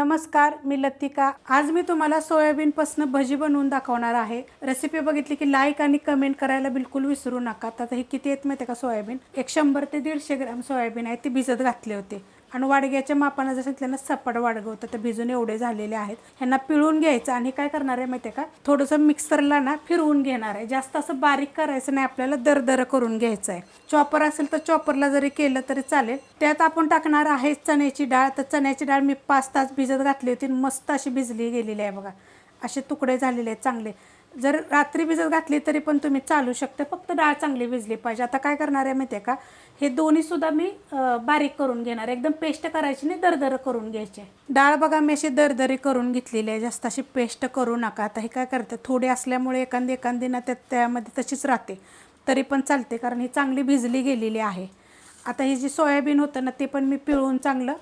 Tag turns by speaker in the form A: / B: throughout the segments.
A: नमस्कार मी लतिका. आज मी तुम्हाला सोयाबीनपासून भजी बनवून दाखवणार आहे. रेसिपी बघितली की लाईक आणि कमेंट करायला बिलकुल विसरू नका. आता हे किती येत माहिती आहे का सोयाबीन? एक शंभर ते दीडशे ग्रॅम सोयाबीन आहे. ते भिजत घातले होते. आणि वाडग्याच्या मापानं जसं त्यांना सपाट वाडगं होतं तर भिजून एवढे झालेले आहेत. ह्यांना पिळून घ्यायचं आणि काय करणार आहे माहिती आहे का? थोडंसं मिक्सरला ना फिरवून घेणार आहे. जास्त असं बारीक करायचं नाही आपल्याला दरदर करून घ्यायचं आहे. चॉपर असेल तर चॉपरला जरी केलं तरी चालेल. त्यात आपण टाकणार आहे चण्याची डाळ. तर चण्याची डाळ मी पाच तास भिजत घातली होती मस्त अशी भिजली गेलेली आहे बघा. असे तुकडे झालेले आहेत चांगले. जर रात्री भिजत घातली तरी पण तुम्ही चालू शकते. फक्त डाळ चांगली भिजली पाहिजे. आता काय करणार आहे माहिती आहे का? हे दोन्ही सुद्धा मी बारीक करून घेणार आहे. एकदम पेस्ट करायची नाही दरदर करून घ्यायचे. डाळ बघा मी अशी दरदरी करून घेतलेली आहे. जास्त अशी पेस्ट करू नका. आता हे काय करते थोडी असल्यामुळे एखादी एखादी ना त्या त्यामध्ये तशीच राहते. तरी पण चालते कारण ही चांगली भिजली गेलेली आहे. आता ही जी सोयाबीन होतं ना ते पण मी पिळून चांगलं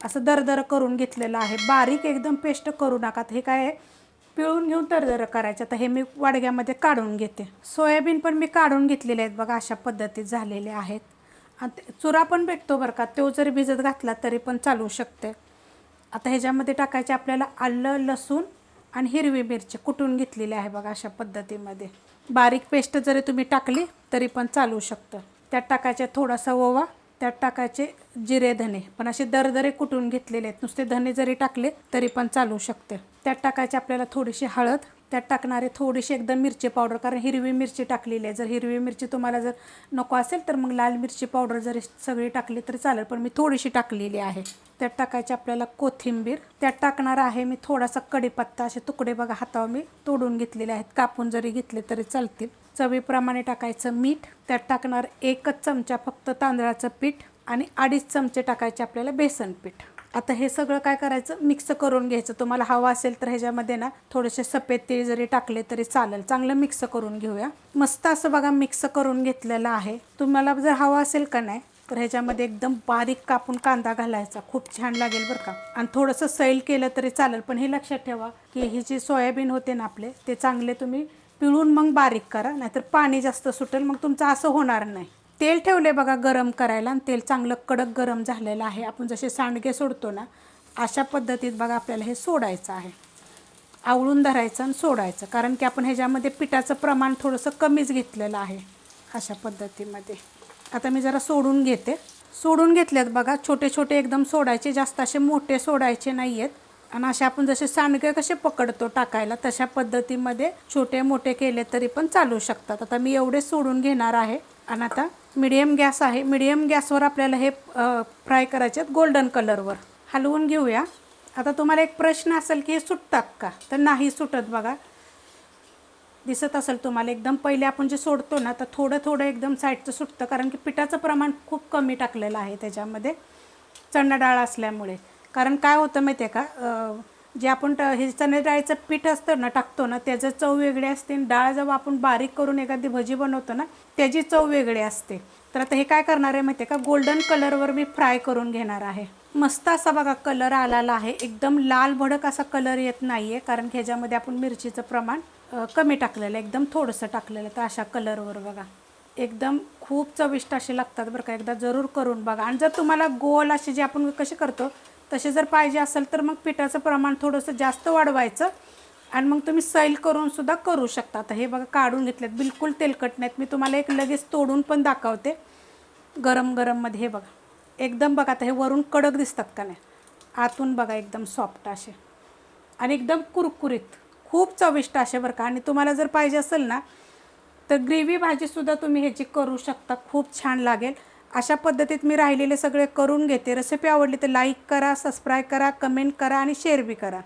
A: असं दरदर करून घेतलेलं आहे. बारीक एकदम पेस्ट करू नका. हे काय आहे पिळून घेऊन दरदर करायचं. आता हे मी वाडग्यामध्ये काढून घेते. सोयाबीन पण मी काढून घेतलेले आहेत बघा अशा पद्धतीत झालेले आहेत. आणि ते- चुरा पण भेटतो बरं का तो जरी भिजत घातला तरी पण चालू शकते. आता ह्याच्यामध्ये टाकायचे आपल्याला आलं लसूण आणि हिरवी मिरची कुटून घेतलेली आहे बघा अशा पद्धतीमध्ये. बारीक पेस्ट जरी तुम्ही टाकली तरी पण चालू शकतं. त्यात टाकायचे थोडासा ओवा त्यात टाकायचे जिरे धने. पण असे दरदरे कुटून घेतलेले आहेत. नुसते धने जरी टाकले तरी पण चालू शकते. त्यात टाकायचे आपल्याला थोडीशी हळद. त्यात टाकणारे थोडीशी एकदम मिरची पावडर कारण हिरवी मिरची टाकलेली आहे. जर हिरवी मिरची तुम्हाला जर नको असेल तर मग लाल मिरची पावडर जरी सगळी टाकली तरी चालेल. पण मी थोडीशी टाकलेली आहे. त्यात टाकायची आपल्याला कोथिंबीर. त्यात टाकणार आहे मी थोडासा कढीपत्ता. असे तुकडे बघा हातावर मी तोडून घेतलेले आहेत. कापून जरी घेतले तरी चालतील. चवीप्रमाणे टाकायचं मीठ. त्यात टाकणार एकच चमचा फक्त तांदळाचं पीठ आणि अडीच चमचे टाकायचे आपल्याला बेसन पीठ. आता हे सगळं काय करायचं? मिक्स करून घ्यायचं. तुम्हाला हवं असेल तर ह्याच्यामध्ये ना थोडेसे सफेद तीळ जरी टाकले तरी चालेल. चांगलं मिक्स करून घेऊया. मस्त असं बघा मिक्स करून घेतलेलं आहे. तुम्हाला जर हवं असेल का नाही तर ह्याच्यामध्ये एकदम बारीक कापून कांदा घालायचा. खूप छान लागेल बरं का. आणि थोडंसं सैल केलं तरी चालेल. पण हे लक्षात ठेवा की ही जी सोयाबीन होते ना आपले ते चांगले तुम्ही पिळून मग बारीक करा नाहीतर पाणी जास्त सुटेल मग तुमचं असं होणार नाही. तेल ठेवले बघा गरम करायला आणि तेल चांगलं कडक गरम झालेलं आहे. आपण जसे सांडगे सोडतो ना अशा पद्धतीत बघा आपल्याला हे सोडायचं आहे. आवळून धरायचं आणि सोडायचं कारण की आपण ह्याच्यामध्ये पिठाचं प्रमाण थोडंसं कमीच घेतलेलं आहे अशा पद्धतीमध्ये. आता मी जरा सोडून घेते. सोडून घेतल्यात बघा छोटे छोटे एकदम सोडायचे जास्त असे मोठे सोडायचे नाही आहेत आणि असे आपण जसे सांडगे कसे पकडतो टाकायला तशा पद्धतीमध्ये छोटे मोठे केले तरी पण चालू शकतात. आता मी एवढे सोडून घेणार आहे. आणि आता मिडियम गॅस आहे. मिडियम गॅसवर आपल्याला हे फ्राय करायचे आहेत गोल्डन कलरवर हलवून घेऊया. आता तुम्हाला एक प्रश्न असेल की हे सुटतात का? तर नाही सुटत बघा. दिसत असेल तुम्हाला एकदम पहिले आपण जे सोडतो ना तर थोडं थोडं एकदम साईडचं सुटतं. कारण की पिठाचं प्रमाण खूप कमी टाकलेलं आहे त्याच्यामध्ये. चणा डाळ असल्यामुळे. कारण काय होतं माहिती आहे का जे आपण ट- हे चणे डाळीचं पीठ असतं ना टाकतो ना त्याचं चव वेगळी असते आणि डाळ जेव्हा आपण बारीक करून एखादी भजी बनवतो ना त्याची चव वेगळी असते. तर आता हे काय करणार आहे माहिती आहे का? गोल्डन कलरवर मी फ्राय करून घेणार आहे. मस्त असा बघा कलर आलेला आहे. एकदम लाल भडक असा कलर येत नाही आहे कारण ह्याच्यामध्ये आपण मिरचीचं प्रमाण कमी टाकलेलं आहे. एकदम थोडंसं टाकलेलं तर अशा कलरवर बघा. एकदम खूप चविष्ट असे लागतात बरं का. एकदा जरूर करून बघा. आणि जर तुम्हाला गोल असे जे आपण कसे करतो तसे जर पाहिजे असेल तर मग पिठाचं प्रमाण थोडंसं जास्त वाढवायचं. आणि मग तुम्ही सैल करून सुद्धा करू शकता. आता हे बघा काढून घेतलेत. बिलकुल तेलकट नाहीत. मी तुम्हाला एक लगेच तोडून पण दाखवते. गरम गरममध्ये हे बघा. एकदम बघा आता हे वरून कडक दिसतात का नाही? आतून बघा एकदम सॉफ्ट असे. आणि एकदम कुरकुरीत. खूप चविष्ट असे बरं का. आणि तुम्हाला जर पाहिजे असेल ना तर ग्रेव्ही भाजीसुद्धा तुम्ही ह्याची करू शकता. खूप छान लागेल. अशा पद्धतीत मी राहिलेले सगळे करून घेते. रेसिपी आवडली तर लाईक करा सबस्क्राईब करा कमेंट करा आणि शेअर बी करा.